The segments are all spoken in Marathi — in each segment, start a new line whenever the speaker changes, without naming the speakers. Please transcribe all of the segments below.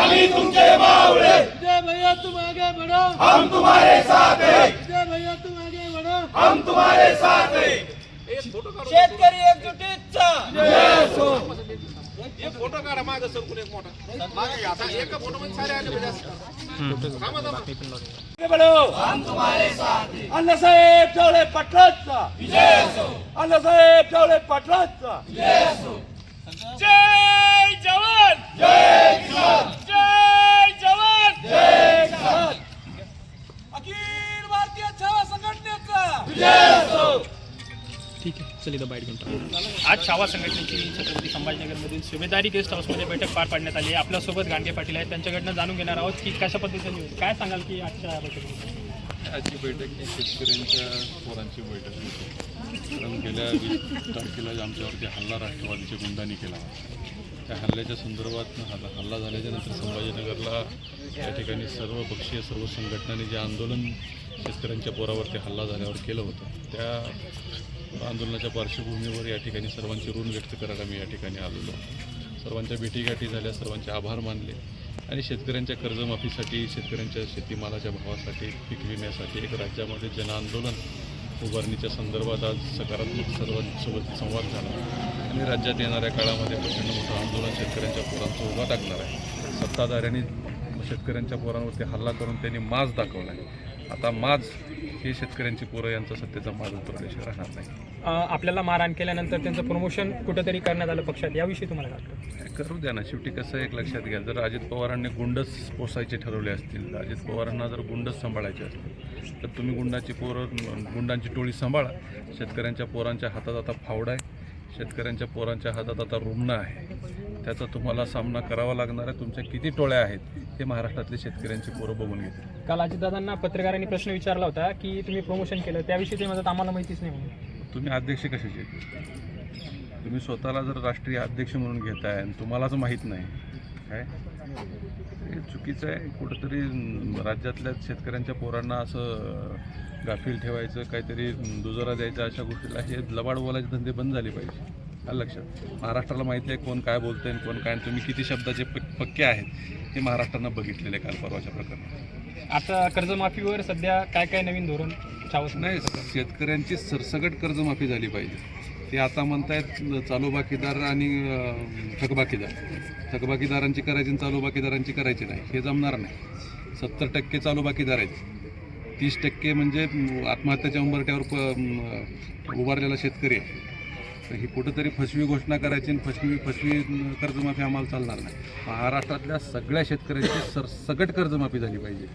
आम्ही तुमचे
विजय भैया तुम आगे बढ़ो
हम तुम्हारे साथ हैं.
भैया तुम आगे बढ़ो
हम तुम्हारे साथ हैं.
शेतकरी एकजुटीचा
फोटो काढा माग सरकून एक मोठा. मागे घ्या. आता एका फोटो मध्ये सारे आले पाहिजे असं. थांबा, थांबा.
आगे बढ़ो हम तुम्हारे साथ हैं. अण्णासाहेब ठवले पाटलांचा. अण्णासाहेब ठवले पाटलांचा. जय जवान. जय किसान जय जवान जय किसान अखिल भारतीय छावा संघटनेचा विजय असो
ठीक आहे चल इथं बाईट घेऊन आज छावा संघटनेची छत्रपती संभाजीनगरमधील सुभेदारी गेस्ट हाऊसमध्ये बैठक पार पाडण्यात आली आहे. आपल्यासोबत गांडगे पाटील आहेत. त्यांच्याकडनं जाणून घेणार आहोत की कशा पद्धतीने काय सांगाल की आजच्या बैठकीत?
आजची बैठक ही शेतकऱ्यांच्या पोरांची बैठक होती. कारण गेल्या वीस तारखेला जे आमच्यावरती हल्ला राष्ट्रवादीच्या गुंडांनी केला त्या हल्ल्याच्या संदर्भात हल्ला हल्ला झाल्याच्यानंतर संभाजीनगरला त्या ठिकाणी सर्व पक्षीय सर्व संघटनांनी जे आंदोलन शेतकऱ्यांच्या पोरावरती हल्ला झाल्यावर केलं होतं त्या आंदोलनाच्या पार्श्वभूमीवर या ठिकाणी सर्वांचे ऋण व्यक्त करायला मी या ठिकाणी आलेलो सर्वांच्या भेटीगाठी झाल्या सर्वांचे आभार मानले आणि शेतकऱ्यांच्या कर्जमाफीसाठी शेतकऱ्यांच्या शेतीमालाच्या भावासाठी पीक विम्यासाठी एक राज्यामध्ये जनआंदोलन उभारणीच्या संदर्भात आज सकारात्मक सर्वांसोबत संवाद झाला आणि राज्यात येणाऱ्या काळामध्ये प्रचंड मोठं आंदोलन शेतकऱ्यांच्या पोरांचं उभा टाकणार आहे. सत्ताधाऱ्यांनी शेतकऱ्यांच्या पोरांवरती हल्ला करून त्यांनी माज दाखवला आहे. आता माज हे शेतकऱ्यांची पोरं यांचा सत्तेचा माज प्रदेश राहणार नाही.
आपल्याला मारहाण केल्यानंतर त्यांचं प्रमोशन कुठंतरी करण्यात आलं पक्षात? याविषयी तुम्हाला काय वाटतं?
करू द्या ना. शेवटी कसं एक लक्षात घ्या. जर अजित पवारांनी गुंडच पोसायचे ठरवले असतील अजित पवारांना जर गुंडच सांभाळायचे असतील तर तुम्ही गुंडाची पोरं गुंडांची टोळी सांभाळा. शेतकऱ्यांच्या पोरांच्या हातात आता फावडा आहे. शेतकऱ्यांच्या पोरांच्या हातात आता रुग्ण आहे. त्याचा तुम्हाला सामना करावा लागणार आहे. तुमच्या किती टोळ्या आहेत हे महाराष्ट्रातले शेतकऱ्यांची पोरं बघून घेतील.
काल अजितदादांना पत्रकारांनी प्रश्न विचारला होता की तुम्ही प्रमोशन केलं त्याविषयी ते म्हणतात आम्हाला माहितीच नाही म्हणून.
तुम्ही अध्यक्ष कशाचे? तुम्ही स्वतःला जर राष्ट्रीय अध्यक्ष म्हणून घेताय आणि तुम्हालाच माहीत नाही काय? हे चुकीचं आहे. कुठंतरी राज्यातल्या शेतकऱ्यांच्या पोरांना असं गाफील ठेवायचं काहीतरी दुजोरा द्यायचा अशा गोष्टीला हे लबाड बोलायचे धंदे बंद झाले पाहिजे. आलं लक्षात. महाराष्ट्राला माहिती आहे कोण काय बोलतंय कोण काय आणि तुम्ही किती शब्दाचे पक्के आहेत. हे महाराष्ट्रानं बघितलेले आहे काल परवाच्या प्रकरणात.
आता कर्जमाफीवर सध्या काय काय नवीन धोरण छावा
नाही? शेतकऱ्यांची सरसकट कर्जमाफी झाली पाहिजे. ते आता म्हणतायत चालू बाकीदार आणि थकबाकीदार थकबाकीदारांची करायची आणि चालू बाकीदारांची करायची नाही. हे जमणार नाही. सत्तर टक्के चालू बाकीदार आहेत. तीस टक्के म्हणजे आत्महत्याच्या उंबरट्यावर प उभारलेला शेतकरी आहे. तर ही कुठंतरी फसवी घोषणा करायची आणि फसवी फसवी कर्जमाफी आम्हाला चालणार नाही. महाराष्ट्रातल्या सगळ्या शेतकऱ्यांची सरसकट कर्जमाफी झाली पाहिजे.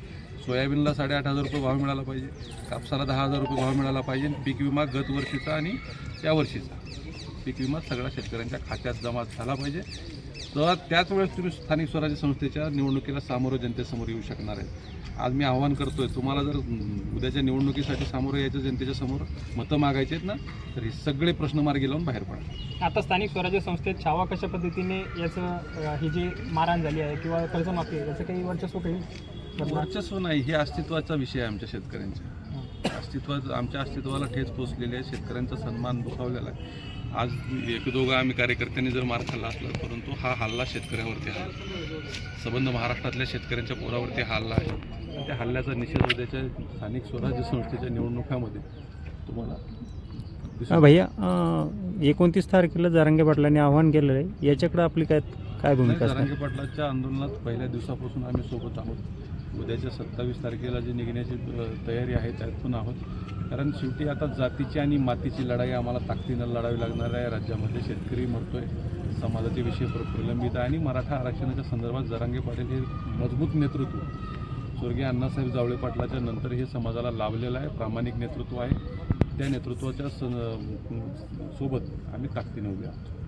सोयाबीनला साडेआठ हजार रुपये भाव मिळाला पाहिजे. कापसाला दहा हजार रुपये भाव मिळाला पाहिजे. पीक विमा गत वर्षीचा आणि या वर्षीचा. पीक विमा सगळ्या शेतकऱ्यांच्या खात्यात जमा झाला पाहिजे. तर त्याच वेळेस तुम्ही स्थानिक स्वराज्य संस्थेच्या निवडणुकीला सामोरं जनतेसमोर येऊ शकणार आहे आज मी आव्हान करतोय तुम्हाला जर उद्याच्या निवडणुकीसाठी सामोरं यायचं जनतेच्या समोर मतं मागायची आहेत ना तर हे सगळे प्रश्न मार्गी लावून बाहेर पडा.
आता स्थानिक स्वराज्य संस्थेत छावा कशा पद्धतीने याचं ही जी मारहाण झाली आहे किंवा कर्जमाफी आहे याचं काही वर्चस्व काही?
वर्चस्व नाही हे अस्तित्वाचा विषय आहे आमच्या शेतकऱ्यांच्या अस्तित्वात आमच्या अस्तित्वाला ठेच पोचलेली आहे शेतकऱ्यांचा सन्मान दुखावलेला आहे. आज एक दोघं आम्ही कार्यकर्त्यांनी जर मार खाल्ला असला परंतु हा हल्ला शेतकऱ्यावरती आहे संबंध महाराष्ट्रातल्या शेतकऱ्यांच्या पोरावरती हा हल्ला आहे. त्या हल्ल्याचा निषेध उद्याच्या स्थानिक स्वराज्य संस्थेच्या निवडणुकामध्ये तुम्हाला
भैया एकोणतीस तारखेला जारंगे पाटलांनी आव्हान केलेलं आहे. याच्याकडे आपली काय काय भूमिका
जरांगे पाटलाच्या आंदोलनात पहिल्या दिवसापासून आम्ही सोबत आहोत. उद्याच्या सत्तावीस तारखेला जी निघण्याची तयारी आहे त्यातून आहोत. कारण शेवटी आता जातीची आणि मातीची लढाई आम्हाला ताकदीनं लढावी लागणार आहे. राज्यामध्ये शेतकरी मरतोय समाजाचे विषय प्र- प्रलंबित आहे आणि मराठा आरक्षणाच्या संदर्भात जरांगे पाटील हे मजबूत नेतृत्व. स्वर्गीय अण्णासाहेब जावळे पाटलाच्या नंतर हे समाजाला लाभलेलं आहे प्रामाणिक नेतृत्व आहे. त्या नेतृत्वाच्या सोबत आम्ही ताकदीनं उभे आहोत.